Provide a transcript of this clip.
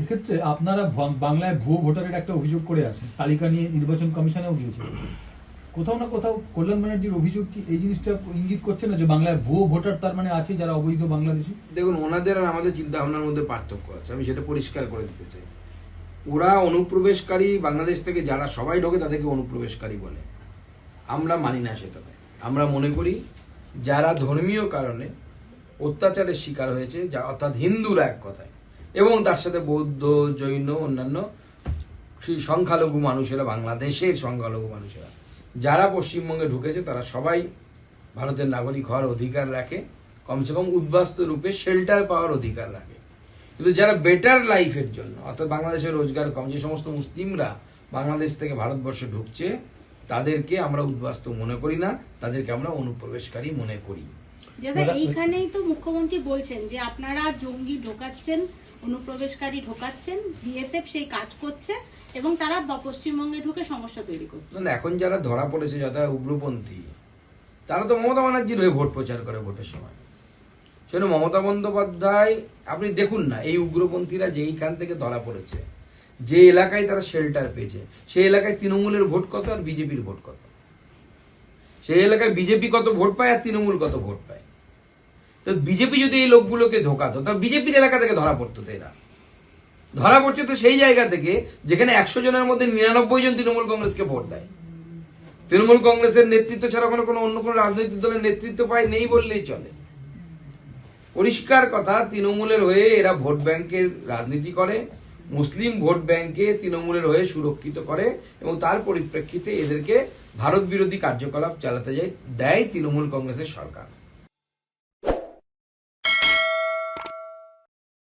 এক্ষেত্রে আপনারা বাংলায় ভুয়ো ভোটারের একটা অভিযোগ করে আছেন। তালিকা নিয়ে নির্বাচন কমিশনেও গিয়েছে কোথাও না কোথাও কল্যাণ ব্যানার্জির অভিযোগ কি এই জিনিসটা ইঙ্গিত করছে না যে বাংলায় ভুয়ো ভোটার তার মানে আছে যারা অবৈধ বাংলাদেশি? দেখুন, ওনাদের আর আমাদের চিন্তা ভাবনার মধ্যে পার্থক্য আছে। আমি সেটা পরিষ্কার করে দিতে চাই। ওরা অনুপ্রবেশকারী বাংলাদেশ থেকে যারা সবাই ঢোকে তাদেরকে অনুপ্রবেশকারী বলে। আমরা মানি না সেটাকে আমরা মনে করি যারা ধর্মীয় কারণে অত্যাচারের শিকার হয়েছে, যা অর্থাৎ হিন্দুরা এক কথায় এবং তার সাথে বৌদ্ধ জৈন অন্যান্য সংখ্যালঘু মানুষেরা বাংলাদেশের সংখ্যালঘু মানুষেরা যারা পশ্চিমবঙ্গে ঢুকেছে তারা সবাই ভারতের নাগরিক হওয়ার অধিকার রাখে কমসে কম উদ্বাস্তু রূপে শেল্টার পাওয়ার অধিকার রাখে। কিন্তু যারা বেটার লাইফের জন্য অর্থাৎ বাংলাদেশের রোজগার কম যে সমস্ত মুসলিমরা বাংলাদেশ থেকে ভারতবর্ষে ঢুকছে তাদেরকে আমরা উদ্বাস্তু মনে করি না তাদেরকে আমরা অনুপ্রবেশকারী মনে করি। দাদা এইখানেই তো মুখ্যমন্ত্রী বলছেন যে আপনারা জঙ্গি ঢোকাচ্ছেন অনুপ্রবেশকারী ঢোকাচ্ছেন, বিএসএফ সেই কাজ করছে এবং তারা পশ্চিমবঙ্গে ঢুকে সমস্যা তৈরি করছে। এখন যারা ধরা পড়েছে, যারা উগ্রপন্থী, তারা তো মমতা ব্যানার্জির হয়ে ভোট প্রচার করে ভোটের সময়। সেজন্য মমতা বন্দ্যোপাধ্যায়, আপনি দেখুন না, এই উগ্রপন্থীরা যেইখান থেকে ধরা পড়েছে, যে এলাকায় তারা শেল্টার পেয়েছে, সেই এলাকায় তৃণমূলের ভোট কত আর বিজেপির ভোট কত? সেই এলাকায় বিজেপি কত ভোট পায় আর তৃণমূল কত ভোট পায়? তো বিজেপি যদি এই লোকগুলোকে ধোকাতো তাহলে বিজেপির এলাকা থেকে ধরা পড়তো তো এরা। ধরা পড়ছে তো সেই জায়গা থেকে যেখানে একশো জনের মধ্যে নিরানব্বই জন তৃণমূল কংগ্রেসকে ভোট দেয়। তৃণমূল কংগ্রেসের নেতৃত্ব ছাড়া কোনো কোনো অন্য কোনো রাজনৈতিক দলের নেতৃত্ব পায়, নেই বললেই চলে। পরিষ্কার কথা, তৃণমূলের হয়ে এরা ভোট ব্যাংকের রাজনীতি করে, মুসলিম ভোট ব্যাংকে তৃণমূলের হয়ে সুরক্ষিত করে এবং তার পরিপ্রেক্ষিতে এদেরকে ভারত বিরোধী কার্যকলাপ চালাতে যায়, দেয় তৃণমূল কংগ্রেসের সরকার।